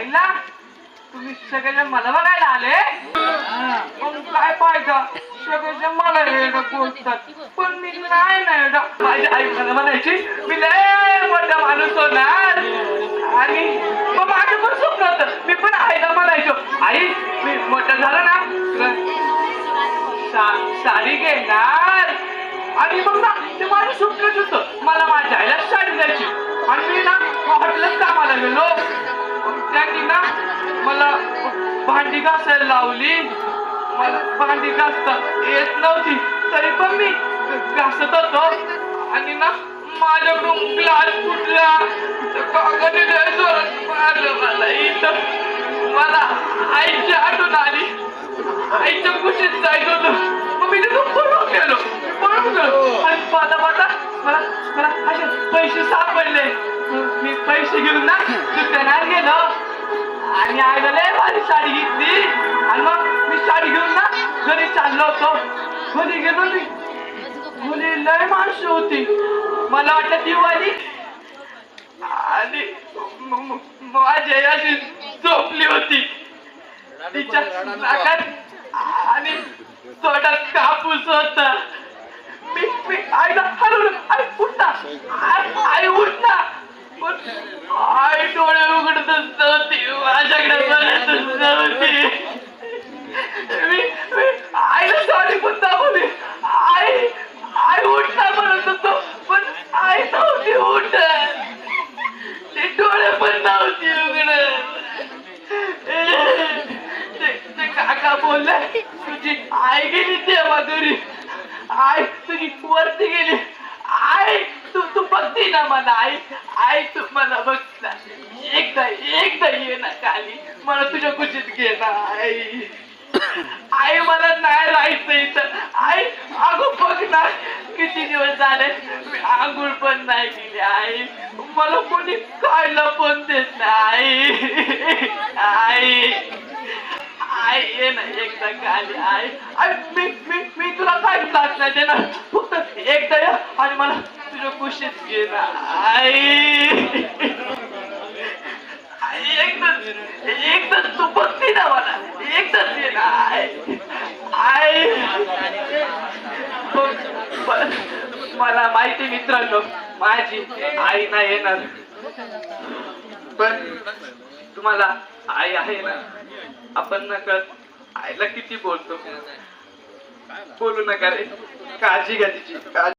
आईला तुम्ही सगळेजण मला बघायला आले? मग काय फायदा? सगळेजण मला येणं बोलतात. पण मी काय नाही ना येणं. माझी आई मला म्हणायची मी लय मोठा माणूस होणार. आणि मग माझं पण स्वप्न होतं. मी पण आईला म्हणायचो आई मी मोठा झालं ना साडी घेणार. आणि मग ना ते माझं स्वप्नच होतं. मला माझ्या आईला साडी द्यायची. आणि भांडी घासायला लावली. मला भांडी घासता येत नव्हती. तरी पण मी घासत होतो. आणि ना माझ्याकडून ग्लास फुटला कागदी जोरात मारलं मला इथं. मला आईची आठवण आली. आईच्या खुशीत जायचं होतं. मग मी तिथून पळून गेलो. पळून गेलो. आणि पाहता पाहता मला मला असे पैसे सापडले. मी पैसे घेऊन ना दुकानात गेलो. साडी घेतली. आणि मग मी साडी घेऊन ना घरी चाललो होतो. घरी गेलो मी. मुली लय माणसं होती. मला वाटलं ती वाली आणि माझी अशी झोपली होती. तिच्या नाकात आणि तोंडात कापूस होता. मी मी आईला हरवलं. आई उठता आई उठता उठना पण आई डोळे उघडतच नव्हती माझ्याकडे बघतच नव्हती मी मी आईला सॉरी पण दाखवली आई आई उठना म्हणत होतो पण आई नव्हती उठत ते डोळे पण नव्हती उघडत ते ते काका बोलले तुझी आई गेली तेव्हा घरी आई तुझी वरती गेली आई तू तू बघती ना मला आई आई तू मला बघ एकदा एकदा ये ना काली मला तुझ्या कुशीत घे ना आई आई मला नाही राहायचं इथं आई अगं बघ ना किती दिवस झाले मी आंघोळ पण नाही दिली आई. मला कोणी खायला पण देत नाही. आई. आई ये ना एकदा खाली आई. आई मी मी मी तुला काही त्रास नाही देणार. फक्त एकदा या आणि मला तुझ्या कुशीत घे ना आई. एकदा एकदा तू बघती ना मला. एकदाच ये ना आई. आई. मला माहिती मित्रांनो माझी आई नाही येणार. पण तुम्हाला आई आहे ना आपण नकळत आईला किती बोलतो. बोलू नका रे काळजी घ्या तिची.